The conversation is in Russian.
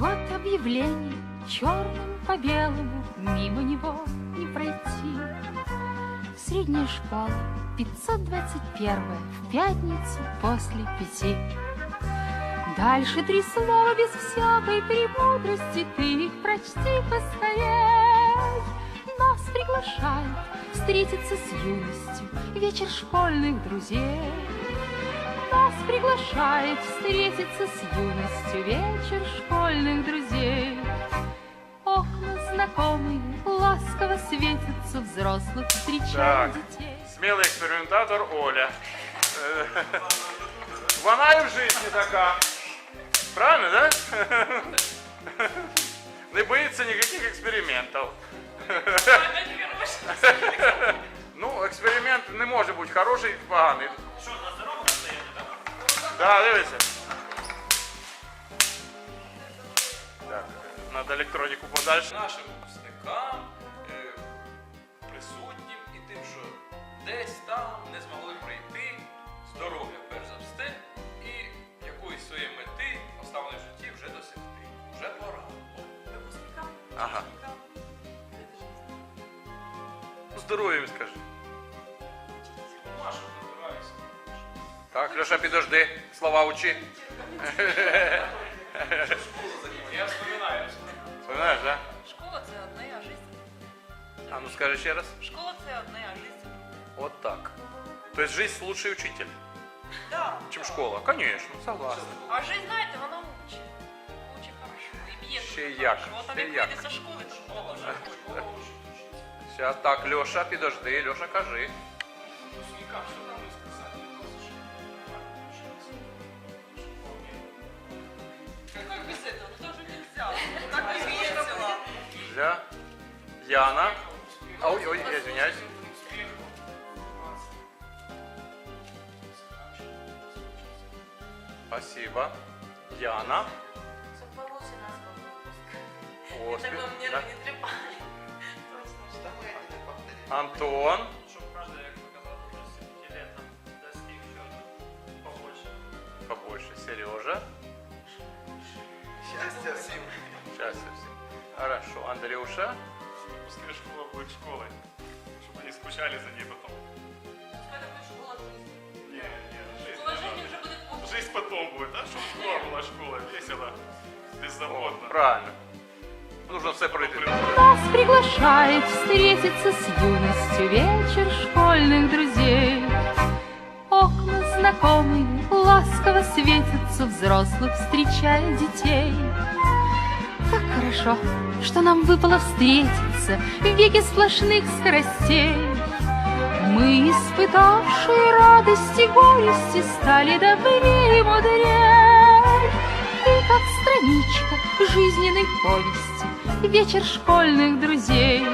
Вот объявление черным по белому, мимо него не пройти. Средняя школа, 521 в пятницу после пяти. Дальше три слова без всякой премудрости, ты их прочти поскорей. Нас приглашают встретиться с юностью, вечер школьных друзей Нас приглашает встретиться с юностью вечер школьных друзей. Окна знакомые ласково светятся, взрослых встречают Так. детей. Смілий експериментатор Оля. Е, Вона і в житті така. Правильно, да? Не боїться ніяких експериментів. Ну, експеримент не може бути хороший і поганий. Що, на здоровому стоїте, так? Да, дивися. Так, надо електроніку подальше. Нашим випускникам, е, присутнім і тим, що десь там не змогли прийти, здоров'я перш за все, і якоїсь своєї мети, поставленої в житті, вже досягти. Вже пора. Ага. Ну, здоров'я їм скажи. Так, Леша, підожди, слова учи. Я вспоминаю. Знаєш, да? Школа це одне, а життя. А ну скажи ще раз. Школа це одне, а життя. Вот так. То есть жизнь лучший учитель, Да. чем школа? Конечно, согласен. А жизнь, знаєте, вона учить. Учить хорошо. І б'є Ще дуже як, хорошо. От ще там як як. вийде зі школи, то школа вже. Сейчас так, Леша, підожди, Леша, кажи. Випускникам Для Яна. А, Ой, ой, я извиняюсь. Спасибо. Яна. Чтоб получше нас был выпуск. Господи, Так вам да. не трепали. Антон. Щоб кожен, як ви казали, вже 7 лет там достиг чогось побольше. Побольше. Сережа. Счастья всем. Счастья всем. Хорошо. Андрюша. Пускай школа будет школой, чтобы они скучали за ней потом. Это будет школа жизни. Не, не, жизнь, Положение уже будет общем. жизнь потом будет, а чтобы школа была школа, весело, беззаботно. правильно. Нужно все пройти. Нас приглашает встретиться с юностью вечер школьных друзей. Окна знакомые ласково светятся, взрослых встречая детей. Хорошо, что нам выпало встретиться в веке сплошных скоростей. Мы, испытавшие радости и горести, стали добрее и мудрее. Ты как страничка жизненной повести, вечер школьных друзей.